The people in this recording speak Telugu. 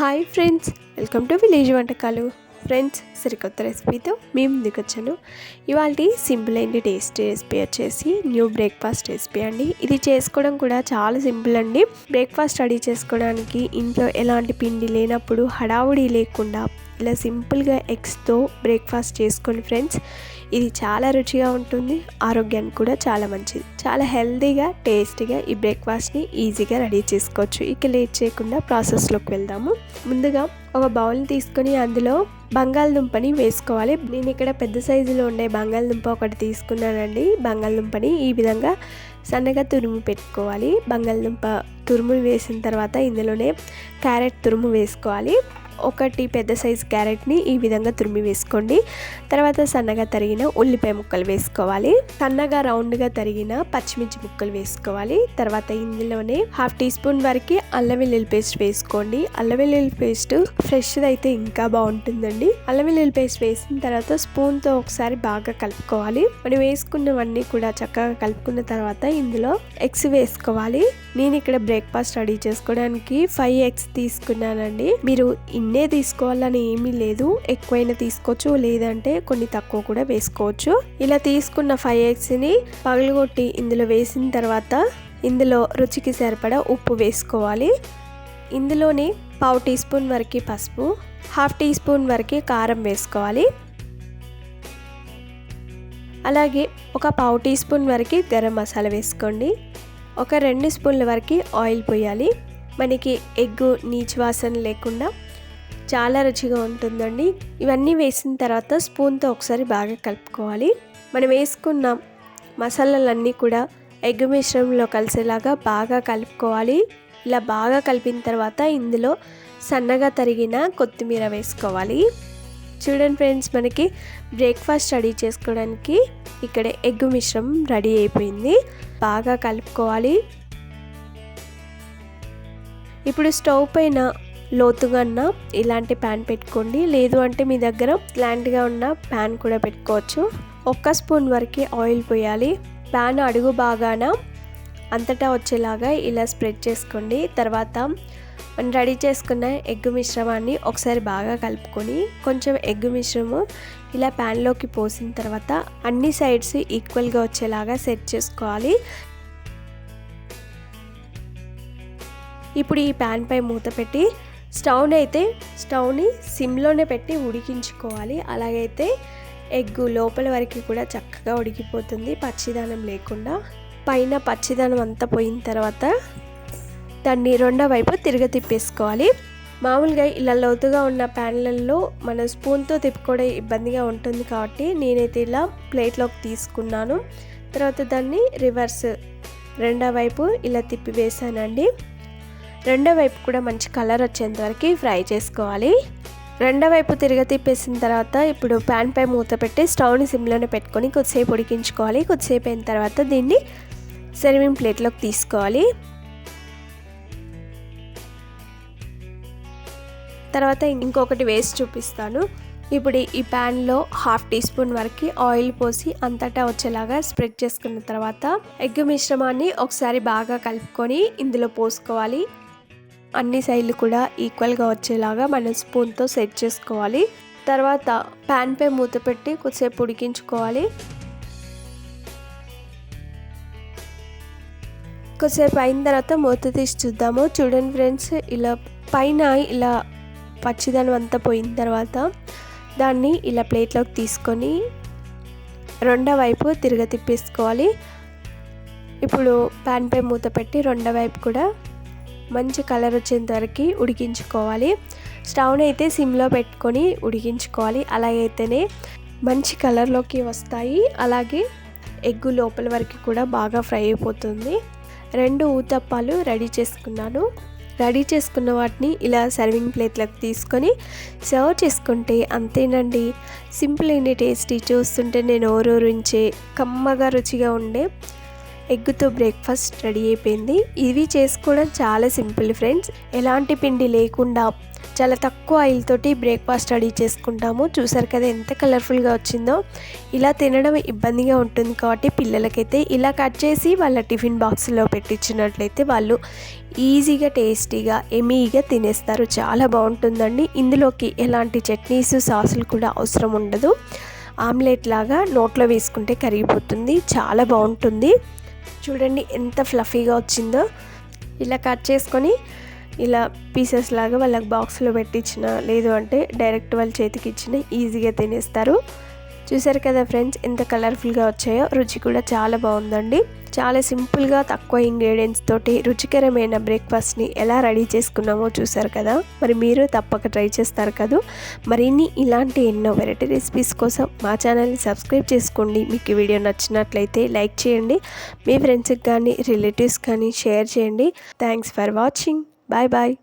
Hi friends welcome to village వంటకాలు. ఫ్రెండ్స్ సరికొత్త రెసిపీతో మేము ముందుకు వచ్చాను. ఇవాళ సింపుల్ అండి టేస్టీ రెసిపీ వచ్చేసి న్యూ బ్రేక్ఫాస్ట్ రెసిపీ అండి. ఇది చేసుకోవడం కూడా చాలా సింపుల్ అండి. బ్రేక్ఫాస్ట్ రెడీ చేసుకోవడానికి ఇంట్లో ఎలాంటి పిండి లేనప్పుడు హడావుడి లేకుండా ఇలా సింపుల్గా ఎగ్స్తో బ్రేక్ఫాస్ట్ చేసుకోండి ఫ్రెండ్స్. ఇది చాలా రుచిగా ఉంటుంది ఆరోగ్యానికి కూడా చాలా మంచిది. చాలా హెల్తీగా టేస్టీగా ఈ బ్రేక్ఫాస్ట్ని ఈజీగా రెడీ చేసుకోవచ్చు. ఇక లేట్ చేయకుండా ప్రాసెస్లోకి వెళ్దాము. ముందుగా ఒక బౌల్ని తీసుకొని అందులో బంగాళదుంపని వేసుకోవాలి. నేను ఇక్కడ పెద్ద సైజులో ఉండే బంగాళదుంప ఒకటి తీసుకున్నానండి. బంగాళదుంపని ఈ విధంగా సన్నగా తురుము పెట్టుకోవాలి. బంగాళదుంప తురుము వేసిన తర్వాత ఇందులోనే క్యారెట్ తురుము వేసుకోవాలి. ఒకటి పెద్ద సైజు క్యారెట్ని ఈ విధంగా తురిమి వేసుకోండి. తర్వాత సన్నగా తరిగిన ఉల్లిపాయ ముక్కలు వేసుకోవాలి. సన్నగా రౌండ్గా తరిగిన పచ్చిమిర్చి ముక్కలు వేసుకోవాలి. తర్వాత ఇందులోనే హాఫ్ టీ స్పూన్ వరకు అల్లం వెల్లుల్లి పేస్ట్ వేసుకోండి. అల్లం వెల్లుల్లి పేస్ట్ ఫ్రెష్ది అయితే ఇంకా బాగుంటుందండి. అల్లం వెల్లుల్లి పేస్ట్ వేసిన తర్వాత స్పూన్తో ఒకసారి బాగా కలుపుకోవాలి. మనం వేసుకున్నవన్నీ కూడా చక్కగా కలుపుకున్న తర్వాత ఇందులో ఎగ్స్ వేసుకోవాలి. నేను ఇక్కడ బ్రేక్ఫాస్ట్ రెడీ చేసుకోవడానికి ఫైవ్ ఎగ్స్ తీసుకున్నానండి. మీరు ఇన్నే తీసుకోవాలని ఏమీ లేదు. ఎక్కువైనా తీసుకోవచ్చు లేదంటే కొన్ని తక్కువ కూడా వేసుకోవచ్చు. ఇలా తీసుకున్న ఫైవ్ ఎగ్స్ని పగలగొట్టి ఇందులో వేసిన తర్వాత ఇందులో రుచికి సరిపడా ఉప్పు వేసుకోవాలి. ఇందులోనే పావు టీ స్పూన్ వరకు పసుపు హాఫ్ టీ స్పూన్ వరకు కారం వేసుకోవాలి. అలాగే ఒక పావు టీ స్పూన్ వరకు గరం మసాలా వేసుకోండి. ఒక రెండు స్పూన్ల వరకు ఆయిల్ పోయాలి. మనకి ఎగ్గు నీచు వాసన లేకుండా చాలా రుచిగా ఉంటుందండి. ఇవన్నీ వేసిన తర్వాత స్పూన్తో ఒకసారి బాగా కలుపుకోవాలి. మనం వేసుకున్న మసాలాలన్నీ కూడా ఎగ్ మిశ్రమంలో కలిసేలాగా బాగా కలుపుకోవాలి. ఇలా బాగా కలిపిన తర్వాత ఇందులో సన్నగా తరిగిన కొత్తిమీర వేసుకోవాలి. చూడండి ఫ్రెండ్స్ మనకి బ్రేక్ఫాస్ట్ రెడీ చేసుకోవడానికి ఇక్కడ ఎగ్ మిశ్రమం రెడీ అయిపోయింది. బాగా కలుపుకోవాలి. ఇప్పుడు స్టవ్ పైన లోతుగా ఉన్న ఇలాంటి ప్యాన్ పెట్టుకోండి. లేదు అంటే మీ దగ్గర ల్యాండ్గా ఉన్న ప్యాన్ కూడా పెట్టుకోవచ్చు. ఒక్క స్పూన్ వరకు ఆయిల్ పోయాలి. ప్యాన్ అడుగు బాగాన అంతటా వచ్చేలాగా ఇలా స్ప్రెడ్ చేసుకోండి. తర్వాత మనం రెడీ చేసుకున్న ఎగ్ మిశ్రమాన్ని ఒకసారి బాగా కలుపుకొని కొంచెం ఎగ్ మిశ్రమం ఇలా ప్యాన్లోకి పోసిన తర్వాత అన్ని సైడ్స్ ఈక్వల్గా వచ్చేలాగా సెట్ చేసుకోవాలి. ఇప్పుడు ఈ ప్యాన్పై మూత పెట్టి స్టవ్ని అయితే స్టవ్ని సిమ్లోనే పెట్టి ఉడికించుకోవాలి. అలాగైతే ఎగ్గు లోపల వరకు కూడా చక్కగా ఉడికిపోతుంది పచ్చిదానం లేకుండా. పైన పచ్చిదానం అంతా పోయిన తర్వాత దాన్ని రెండో వైపు తిరగ తిప్పేసుకోవాలి. మామూలుగా ఇలా లోతుగా ఉన్న ప్యాన్లలో మన స్పూన్తో తిప్పుకోవడం ఇబ్బందిగా ఉంటుంది కాబట్టి నేనైతే ఇలా ప్లేట్లోకి తీసుకున్నాను. తర్వాత దాన్ని రివర్స్ రెండో వైపు ఇలా తిప్పి వేసానండి రెండో వైపు కూడా మంచి కలర్ వచ్చేంత వరకు ఫ్రై చేసుకోవాలి. రెండో వైపు తిరగ తిప్పేసిన తర్వాత ఇప్పుడు ప్యాన్ పై మూత పెట్టి స్టవ్ని సిమ్లోనే పెట్టుకొని కొద్దిసేపు ఉడికించుకోవాలి. కొద్దిసేపు అయిన తర్వాత దీన్ని సర్వింగ్ ప్లేట్లోకి తీసుకోవాలి. తర్వాత ఇంకొకటి వేసి చూపిస్తాను. ఇప్పుడు ఈ ప్యాన్లో హాఫ్ టీ స్పూన్ వరకు ఆయిల్ పోసి అంతటా వచ్చేలాగా స్ప్రెడ్ చేసుకున్న తర్వాత ఎగ్ మిశ్రమాన్ని ఒకసారి బాగా కలుపుకొని ఇందులో పోసుకోవాలి. అన్ని సైడ్లు కూడా ఈక్వల్గా వచ్చేలాగా మనం స్పూన్తో సెట్ చేసుకోవాలి. తర్వాత ప్యాన్పై మూత పెట్టి కొద్దిసేపు ఉడికించుకోవాలి. కొద్దిసేపు అయిన తర్వాత మూత తీసి చూద్దాము. చూడండి ఫ్రెండ్స్ ఇలా పైన ఇలా పచ్చిదనం అంతా పోయిన తర్వాత దాన్ని ఇలా ప్లేట్లోకి తీసుకొని రెండో వైపు తిరగ తిప్పేసుకోవాలి. ఇప్పుడు ప్యాన్పై మూత పెట్టి రెండో వైపు కూడా మంచి కలర్ వచ్చేంత వరకు ఉడికించుకోవాలి. స్టవ్ని అయితే సిమ్లో పెట్టుకొని ఉడికించుకోవాలి. అలాగైతేనే మంచి కలర్లోకి వస్తాయి. అలాగే ఎగ్గు లోపల వరకు కూడా బాగా ఫ్రై అయిపోతుంది. రెండు ఊతప్పాలు రెడీ చేసుకున్నాను. రెడీ చేసుకున్న వాటిని ఇలా సర్వింగ్ ప్లేట్లకు తీసుకొని సర్వ్ చేసుకుంటే అంతేనండి. సింపుల్ అండి టేస్టీ చూస్తుంటే నేను ఓరూరించే కమ్మగా రుచిగా ఉండే ఎగ్గుతో బ్రేక్ఫాస్ట్ రెడీ అయిపోయింది. ఇవి చేసుకోవడం చాలా సింపుల్ ఫ్రెండ్స్. ఎలాంటి పిండి లేకుండా చాలా తక్కువ ఆయిల్ తోటి బ్రేక్ఫాస్ట్ రెడీ చేసుకుంటాము. చూసారు కదా ఎంత కలర్ఫుల్గా వచ్చిందో. ఇలా తినడం ఇబ్బందిగా ఉంటుంది కాబట్టి పిల్లలకైతే ఇలా కట్ చేసి వాళ్ళ టిఫిన్ బాక్స్లో పెట్టించినట్లయితే వాళ్ళు ఈజీగా టేస్టీగా ఎమీగా తినేస్తారు. చాలా బాగుంటుందండి. ఇందులోకి ఎలాంటి చట్నీస్ సాసులు కూడా అవసరం ఉండదు. ఆమ్లెట్ లాగా నోట్లో వేసుకుంటే కరిగిపోతుంది. చాలా బాగుంటుంది. చూడండి ఎంత ఫ్లఫీగా వచ్చిందో. ఇలా కట్ చేసుకొని ఇలా పీసెస్ లాగా వాళ్ళకి బాక్స్లో పెట్టించిన లేదు అంటే డైరెక్ట్ వాళ్ళ చేతికి ఇచ్చిన ఈజీగా తినేస్తారు. చూసారు కదా ఫ్రెండ్స్ ఎంత కలర్ఫుల్గా వచ్చాయో రుచి కూడా చాలా బాగుందండి. చాలా సింపుల్గా తక్కువ ఇంగ్రీడియంట్స్ తోటి రుచికరమైన బ్రేక్ఫాస్ట్ని ఎలా రెడీ చేసుకున్నామో చూసారు కదా? మరి మీరు తప్పక ట్రై చేస్తారు కదా? మరిన్ని ఇలాంటి ఎన్నో వెరైటీ రెసిపీస్ కోసం మా ఛానల్ని సబ్స్క్రైబ్ చేసుకోండి. మీకు వీడియో నచ్చినట్లయితే లైక్ చేయండి. మీ ఫ్రెండ్స్కి కానీ రిలేటివ్స్ కానీ షేర్ చేయండి. Thanks for watching. Bye bye.